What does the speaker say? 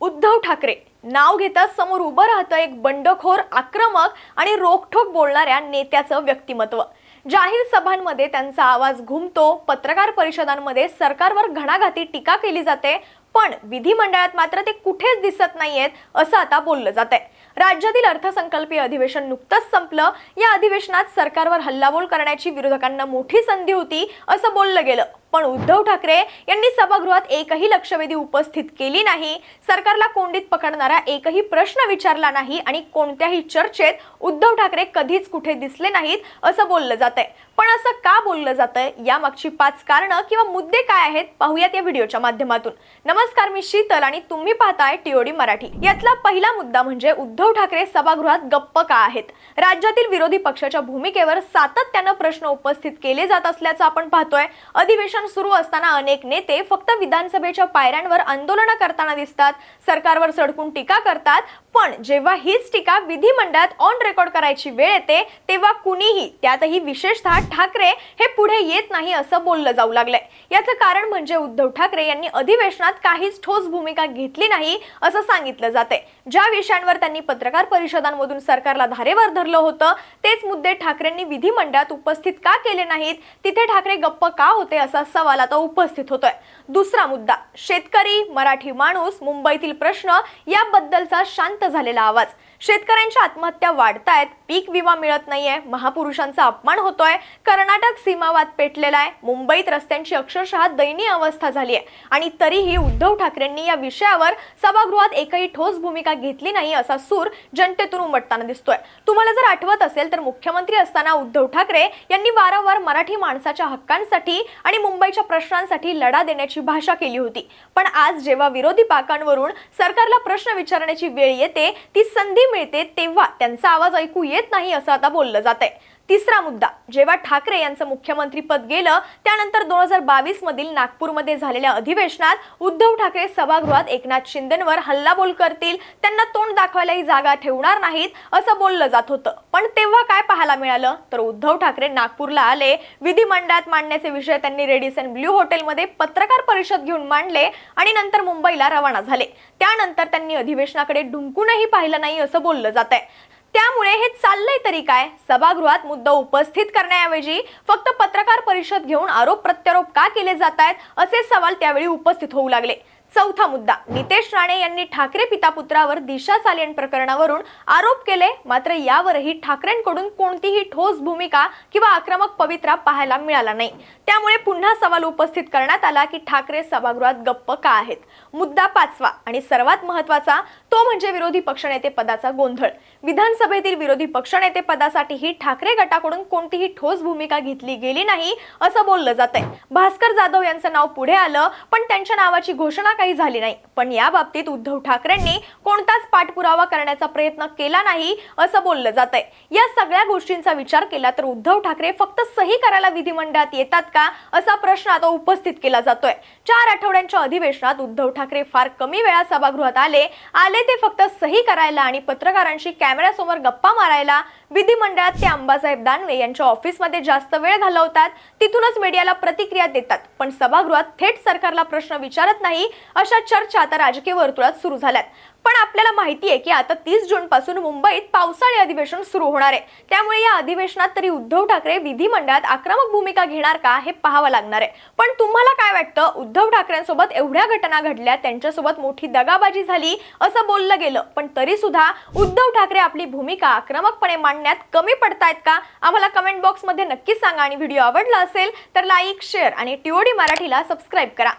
उद्धव ठाकरे. नाव घेतात समोर उभं राहतं एक बंडखोर आक्रमक आणि रोखठोक बोलणाऱ्या नेत्याचं व्यक्तिमत्व. जाहीर सभांमध्ये त्यांचा आवाज घुमतो पत्रकार परिषदांमध्ये सरकारवर घणाघाती टीका केली जाते पण विधिमंडळात मात्र ते कुठेच दिसत नाहीयेत असं आता बोललं जात आहे राज्यातील अर्थसंकल्पीय अधिवेशन नुकतंच संपलं. या अधिवेशनात सरकारवर हल्लाबोल करण्याची विरोधकांना मोठी संधी होती असं बोललं गेलं. पण उद्धव ठाकरे यांनी सभागृहात एकही लक्षवेधी उपस्थित केली नाही. सरकारला कोंडीत पकडणारा एकही प्रश्न विचारला नाही आणि कोणत्याही चर्चेत उद्धव ठाकरे कधीच कुठे दिसले नाहीत असं बोललं जातंय. पण असं का बोललं जातंय? यामागची पाच कारणं किंवा मुद्दे काय आहेत? पाहूयात या व्हिडिओच्या माध्यमातून. नमस्कार मी शीतल आणि तुम्ही पाहताय टीओडी मराठी. यातला पहिला मुद्दा म्हणजे उद्धव ठाकरे सभागृहात गप्प का आहेत? राज्यातील विरोधी पक्षाच्या भूमिकेवर सातत्यानं प्रश्न उपस्थित केले जात असल्याचं आपण पाहतोय. अधिवेशन सुरू असताना अनेक नेते फक्त विधानसभेच्या पायऱ्यांवर आंदोलनं करताना दिसतात. सरकारवर सडकून टीका करतात. पण जेव्हा हीच टीका विधिमंडळात ऑन रेकॉर्ड करायची वेळ येते तेव्हा कुणीही त्यातही विशेषतः ठाकरे हे पुढे येत नाही असं बोललं जाऊ लागलंय. याचं कारण म्हणजे उद्धव ठाकरे यांनी अधिवेशनात काहीच ठोस भूमिका घेतली नाही असं सांगितलं जाते ज्या विषयांवर त्यांनी पत्रकार परिषदांमधून सरकारला धारेवर धरलं होतं तेच मुद्दे ठाकरेंनी विधिमंडळात उपस्थित का केले नाहीत तिथे ठाकरे गप्प का होते असा सवाल आता उपस्थित होतोय. दुसरा मुद्दा शेतकरी मराठी माणूस मुंबईतील प्रश्न याबद्दलचा शांत झालेला आवाज. शेतकऱ्यांच्या आत्महत्या वाढतायत पीक विमा मिळत नाहीये महापुरुषांचा अपमान होतोय कर्नाटक सीमावाद पेटलेला आहे मुंबईत रस्त्यांची अक्षरशः दयनीय अवस्था झाली आहे. आणि तरीही उद्धव ठाकरेंनी या विषयावर सभागृहात एकही ठोस भूमिका घेतली नाही असा सूर जनतेतून उमटताना दिसतोय. तुम्हाला जर आठवत असेल तर मुख्यमंत्री असताना उद्धव ठाकरे यांनी वारंवार मराठी माणसाच्या हक्कांसाठी आणि मुंबईच्या प्रश्नांसाठी लढा देण्याची भाषा केली होती. पण आज जेव्हा विरोधी पाकांवरून सरकारला प्रश्न विचारण्याची वेळ येते ती संधी मिळते तेव्हा त्यांचा आवाज ऐकू येत नाही असं आता बोललं जात आहे तिसरा मुद्दा जेव्हा ठाकरे यांचं मुख्यमंत्री पद गेलं त्यानंतर दोन हजार बावीस मधील नागपूरमध्ये झालेल्या अधिवेशनात उद्धव ठाकरे सभागृहात एकनाथ शिंदेवर हल्लाबोल करतील त्यांना तोंड दाखवायलाही जागा ठेवणार नाहीत असं बोललं जात होतं. पण तेव्हा काय पाहायला मिळालं? तर उद्धव ठाकरे नागपूरला आले विधिमंडळात मांडण्याचे विषय त्यांनी रेडिसन ब्ल्यू हॉटेलमध्ये पत्रकार परिषद घेऊन मांडले आणि नंतर मुंबईला रवाना झाले. त्यानंतर त्यांनी अधिवेशनाकडे ढुंकूनही पाहिलं नाही असं बोललं जात आहे त्यामुळे हे चाललंय तरी काय? सभागृहात मुद्दा उपस्थित करण्याऐवजी फक्त पत्रकार परिषद घेऊन आरोप प्रत्यारोप का केले जात आहेत असे सवाल त्यावेळी उपस्थित होऊ लागले. चौथा मुद्दा नितेश राणे यांनी ठाकरे पिता पुत्रावर दिशा चालियन प्रकरणावरून आरोप केले. मात्र यावरही ठाकरेंकडून कोणतीही ठोस भूमिका किंवा आक्रमक पवित्रा पाहायला मिळाला नाही. त्यामुळे पुन्हा सवाल उपस्थित करण्यात आला की ठाकरे सभागृहात गप्प का आहेत? मुद्दा पाचवा आणि सर्वात महत्त्वाचा तो म्हणजे विरोधी पक्षनेते पदाचा गोंधळ. विधानसभेतील विरोधी पक्षनेते पदासाठीही ठाकरे गटाकडून कोणतीही ठोस भूमिका घेतली गेली नाही असं बोललं जात आहे भास्कर जाधव यांचं नाव पुढे आलं पण त्यांच्या नावाची घोषणा काही झाली नाही. पण या बाबतीत उद्धव ठाकरेंनी कोणताच पाठपुरावा करण्याचा प्रयत्न केला नाही असं बोललं जात आहे या सगळ्या गोष्टींचा विचार केला तर उद्धव ठाकरे फक्त सही करायला विधिमंडळात येतात का असा प्रश्न आता उपस्थित केला जातोय. चार आठवड्यांच्या अधिवेशनात उद्धव ठाकरे फार कमी वेळा सभागृहात आले आले ते फक्त सही करायला आणि पत्रकारांशी कॅमेऱ्यासमोर गप्पा मारायला विधिमंडळात ते अंबासाहेब दानवे यांच्या ऑफिसमध्ये जास्त वेळ घालवतात. तिथूनच मीडियाला प्रतिक्रिया देतात. पण सभागृहात थेट सरकारला प्रश्न विचारत नाही अशा चर्चा आता राजकीय वर्तुळात सुरू झाल्यात. पण आपल्याला माहिती आहे की आता तीस जून पासून मुंबईत पावसाळी अधिवेशन सुरू होणार आहे. त्यामुळे या अधिवेशनात तरी उद्धव ठाकरे विधिमंडळात आक्रमक भूमिका घेणार का हे पाहावं लागणार आहे. पण तुम्हाला काय वाटतं? उद्धव ठाकरेंसोबत एवढ्या घटना घडल्या त्यांच्यासोबत मोठी दगाबाजी झाली असं बोललं गेलं. पण तरी सुद्धा उद्धव ठाकरे आपली भूमिका आक्रमकपणे मांडण्यात कमी पडतायत का? आम्हाला कमेंट बॉक्समध्ये नक्कीच सांगा. आणि व्हिडिओ आवडला असेल तर लाईक शेअर आणि टीओडी मराठीला सबस्क्राईब करा.